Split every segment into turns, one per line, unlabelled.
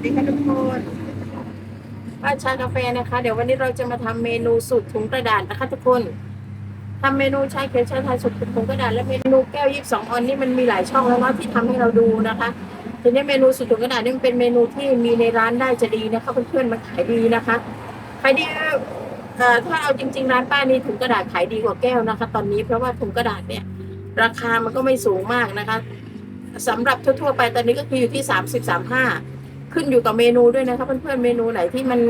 วัสดีค่ะทุกคนป้าชากาแฟนะคะ เดี๋ยววันนี้เราจะมาทำเมนูสูตรถุงกระดาษนะคะทุกคนทำเมนูชาเขียวชาไทยสูตรถุงกระดาษและเมนูแก้วยี่สิบสองออนนี่มันมีหลายช่องแล้วว่าที่ทำให้เราดูนะคะทีนี้เมนูสูตรถุงกระดาษนี่มันเป็นเมนูที่มีในร้านได้จะดีนะคะเพื่อนๆมันขายดีนะคะขายดีเอ่อถ้าเอาจริง ๆ ร้านป้านี่ถุงกระดาษขายดีกว่าแก้วนะคะ ตอนนี้เพราะว่าถุงกระดาษเนี่ย ราคามันก็ไม่สูงมากนะคะสำหรับทั่วๆไปตอนนี้ก็คืออยู่ที่สามสิบสามห้า ขึ้นอยู่กับเมนูด้วยนะคะเพื่อนๆเมนูไหนที่มัน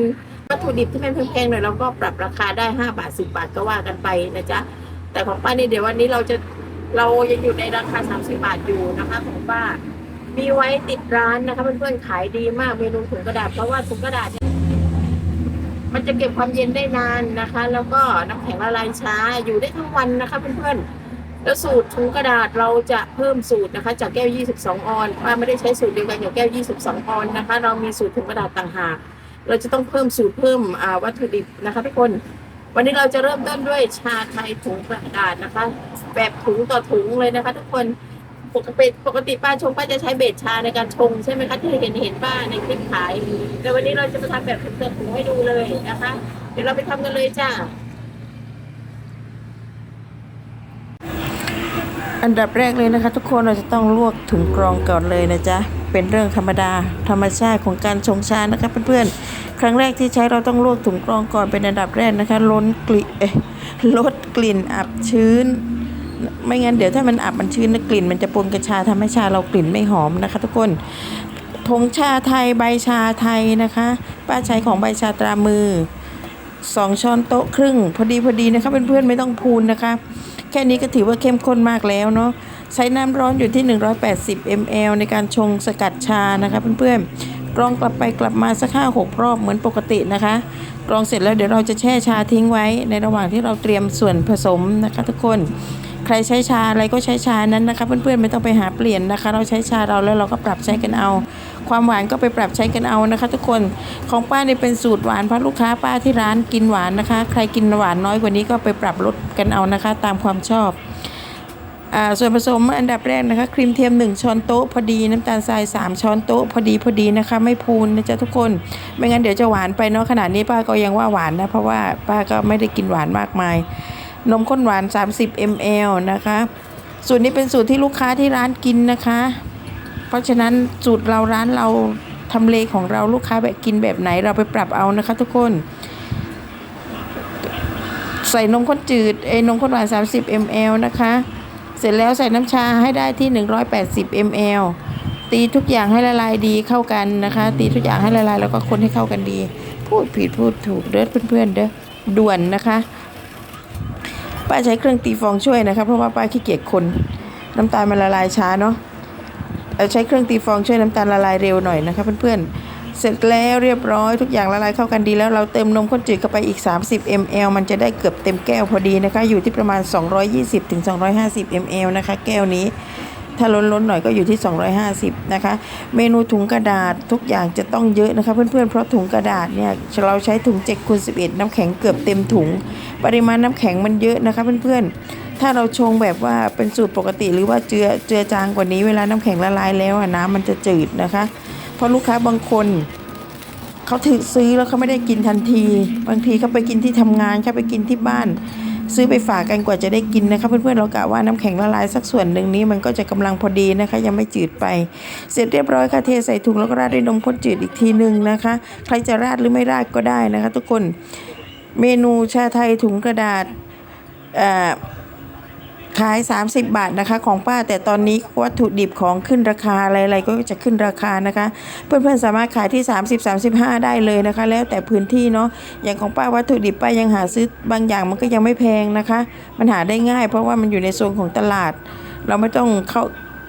วัตถุดิบที่มันแพงๆหน่อยเราก็ปรับราคาได้ห้าบาทสิบาทก็ว่ากันไปนะจ๊ะแต่ของป้านี่เดี๋ยววันนี้เราจะเรายังอยู่ในราคาสามสิบาทอยู่นะคะของป้ามีไว้ติดร้านนะคะเพื่อนๆขายดีมากเมนูถุงกระดาษเพราะว่าถุงกระดาษมันจะเก็บความเย็นได้นานนะคะ แล้วก็น้ำแข็งละลายช้าอยู่ได้ทั้งวันนะคะเพื่อนๆ แล้วสูตรถุงกระดาษเราจะเพิ่มสูตรนะคะ จากแก้ว 22 ออนป้าไม่ได้ใช้สูตรเดียวกันกับแก้ว 22 ออนนะคะ เรามีสูตรถุงกระดาษต่างหากเราจะต้องเพิ่มสูตรเพิ่มวัตถุดิบนะคะทุกคน วันนี้เราจะเริ่มต้นด้วยชาไทยถุงกระดาษนะคะ แบบถุงต่อถุงเลยนะคะ ทุกคนปกติปกติป้าชงป้าจะใช้เบสชาในการชงใช่ไหมคะที่เห็นเห็นป้าในคลิปขายแต่วันนี้เราจะมาทำแบบถุงต่อถุงให้ดูเลยนะคะ เดี๋ยวเราไปทำกันเลยจ้า
อันดับแรกเลยนะคะ ทุกคนเราจะต้องลวกถุงกรองก่อนเลยนะจ๊ะเป็นเรื่องธรรมดาธรรมชาติของการชงชานะคะเพื่อนๆครั้งแรกที่ใช้เราต้องลวกถุงกรองก่อนเป็นอันดับแรกนะคะล้นกลิ่นลดกลิ่นอับชื้น ไม่งั้นเดี๋ยวถ้ามันอับมันชื้นกลิ่น มันจะปนกับชาทำให้ชาเรากลิ่นไม่หอมนะคะ ทุกคนผงชาไทยใบชาไทยนะคะ ป้าใช้ของใบชาตรามือสองช้อนโต๊ะครึ่ง พอดีพอดีนะคะเพื่อนๆไม่ต้องพูนนะคะ แค่นี้ก็ถือว่าเข้มข้นมากแล้วเนาะใช้น้ำร้อนอยู่ที่ 180 ml ในการชงสกัดชานะคะเพื่อนๆกรองกลับไปกลับมาสักห้าหกรอบเหมือนปกตินะคะกรองเสร็จแล้วเดี๋ยวเราจะแช่ชาทิ้งไว้ในระหว่างที่เราเตรียมส่วนผสมนะคะทุกคน ใครใช้ชาอะไรก็ใช้ชานั้นนะคะ เพื่อนๆไม่ต้องไปหาเปลี่ยนนะคะ เราใช้ชาเราแล้วเราก็ปรับใช้กันเอา ความหวานก็ไปปรับใช้กันเอานะคะ ทุกคนของป้าเนี่เป็นสูตรหวานเพราะลูกค้าป้าที่ร้านกินหวานนะคะ ใครกินหวานน้อยกว่านี้ก็ไปปรับลดกันเอานะคะ ตามความชอบอส่วนผสมอันดับแรกนะคะ ครีมเทียม 1 ช้อนโต๊ะพอดีน้ำตาลทราย 3 ช้อนโต๊ะพอดีพอดีนะคะ ไม่พูนนะจ๊ะทุกคนไม่งั้นเดี๋ยวจะหวานไปเนาะขนาดนี้ป้าก็ยังว่าหวานนะ เพราะว่าป้าก็ไม่ได้กินหวานมากมาย นมข้นหวาน 30 ml นะคะ สูตรนี้เป็นสูตรที่ลูกค้าที่ร้านกินนะคะ เพราะฉะนั้นสูตรเราร้านเราทำเลของเราลูกค้าแบบกินแบบไหนเราไปปรับเอานะคะทุกคน ใส่นมข้นจืดเอ้นมข้นหวาน 30 ml นะคะ เสร็จแล้วใส่น้ำชาให้ได้ที่ 180 ml ตีทุกอย่างให้ละลายดีเข้ากันนะคะ ตีทุกอย่างให้ละลายแล้วก็คนให้เข้ากันดี พูดผิดพูดถูกเด้อเพื่อนๆเด้อด่วนนะคะ ป้าใช้เครื่องตีฟองช่วยนะคะเพราะว่าป้าขี้เกียจคน น้ำตาลมันละลายช้าเนาะเอ่อใช้เครื่องตีฟองช่วยน้ำตาลละลายเร็วหน่อยนะคะเพื่อนๆเสร็จแล้วเรียบร้อยทุกอย่างละลายเข้ากันดีแล้วเราเติมนมข้นจืดเข้าไปอีก 30 ml มันจะได้เกือบเต็มแก้วพอดีนะคะ อยู่ที่ประมาณ 220-250 ml นะคะ แก้วนี้ ถ้าล้นๆหน่อยก็อยู่ที่ 250 นะคะ เมนูถุงกระดาษทุกอย่างจะต้องเยอะนะคะ เพื่อนๆ เพราะถุงกระดาษเนี่ยเราใช้ถุง7คูณ11 น้ำแข็งเกือบเต็มถุง ปริมาณน้ำแข็งมันเยอะนะคะเพื่อนๆถ้าเราชงแบบว่าเป็นสูตรปกติหรือว่าเจือเจือจางกว่านี้เวลาน้ำแข็งละลายแล้วน้ำมันจะจืดนะคะ เพราะลูกค้าบางคนเขาถือซื้อแล้วเขาไม่ได้กินทันที บางทีเขาไปกินที่ทำงานเขาไปกินที่บ้าน ซื้อไปฝากกันกว่าจะได้กินนะคะเพื่อนๆเรากะว่าน้ำแข็งละลายสักส่วนหนึ่งนี้มันก็จะกำลังพอดีนะคะ ยังไม่จืดไป เสร็จเรียบร้อยค่ะเทใส่ถุงแล้วก็ราดด้วยนมข้นจืดอีกทีหนึ่งนะคะ ใครจะราดหรือไม่ราดก็ได้นะคะ ทุกคนเมนูชาไทยถุงกระดาษอ่า ขาย 30 บาทนะคะของป้า แต่ตอนนี้วัตถุดิบของขึ้นราคาอะไรๆก็จะขึ้นราคานะคะ เพื่อนๆสามารถขายที่ 30 35 ได้เลยนะคะ แล้วแต่พื้นที่เนาะอย่างของป้าวัตถุดิบป้ายังหาซื้อบางอย่างมันก็ยังไม่แพงนะคะ มันหาได้ง่าย เพราะว่ามันอยู่ในโซนของตลาด เราไม่ต้องเข้า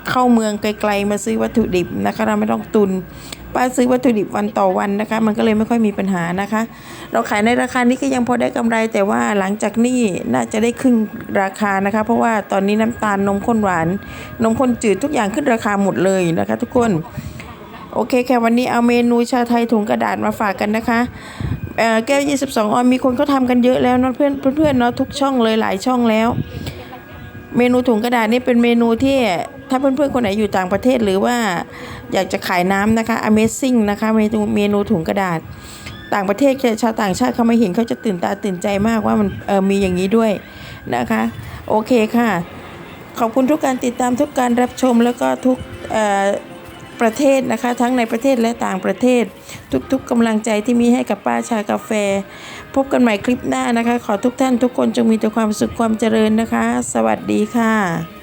เข้าเมืองไกลๆมาซื้อวัตถุดิบนะคะ เราไม่ต้องตุน ป้าซื้อวัตถุดิบวันต่อวันนะคะ มันก็เลยไม่ค่อยมีปัญหานะคะ เราขายในราคานี้ก็ยังพอได้กำไร แต่ว่าหลังจากนี้น่าจะได้ขึ้นราคานะคะ เพราะว่าตอนนี้น้ำตาลนมข้นหวาน นมข้นจืดทุกอย่างขึ้นราคาหมดเลยนะคะ ทุกคนโอเคค่ะวันนี้เอาเมนูชาไทยถุงกระดาษมาฝากกันนะคะแก้ว 22 ออนมีคนเขาทำกันเยอะแล้วเนาะเพื่อนเพื่อนเนาะทุกช่องเลยหลายช่องแล้ว เมนูถุงกระดาษนี่เป็นเมนูที่ ถ้าเพื่อนๆ คนไหนอยู่ต่างประเทศหรือว่าอยากจะขายน้ำนะคะ Amazing นะคะเมนูเมนูถุงกระดาษ ต่างประเทศชาวต่างชาติเขามาเห็นเขาจะตื่นตาตื่นใจมากว่ามันออมีอย่างนี้ด้วยนะคะ โอเคค่ะ ขอบคุณทุกการติดตามทุกการรับชมแล้วก็ทุกประเทศนะคะ ทั้งในประเทศและต่างประเทศ ทุกๆกำลังใจที่มีให้กับป้าชากาแฟ พบกันใหม่คลิปหน้านะคะ ขอทุกท่านทุกคนจงมีแต่ความสุขความเจริญนะคะ สวัสดีค่ะ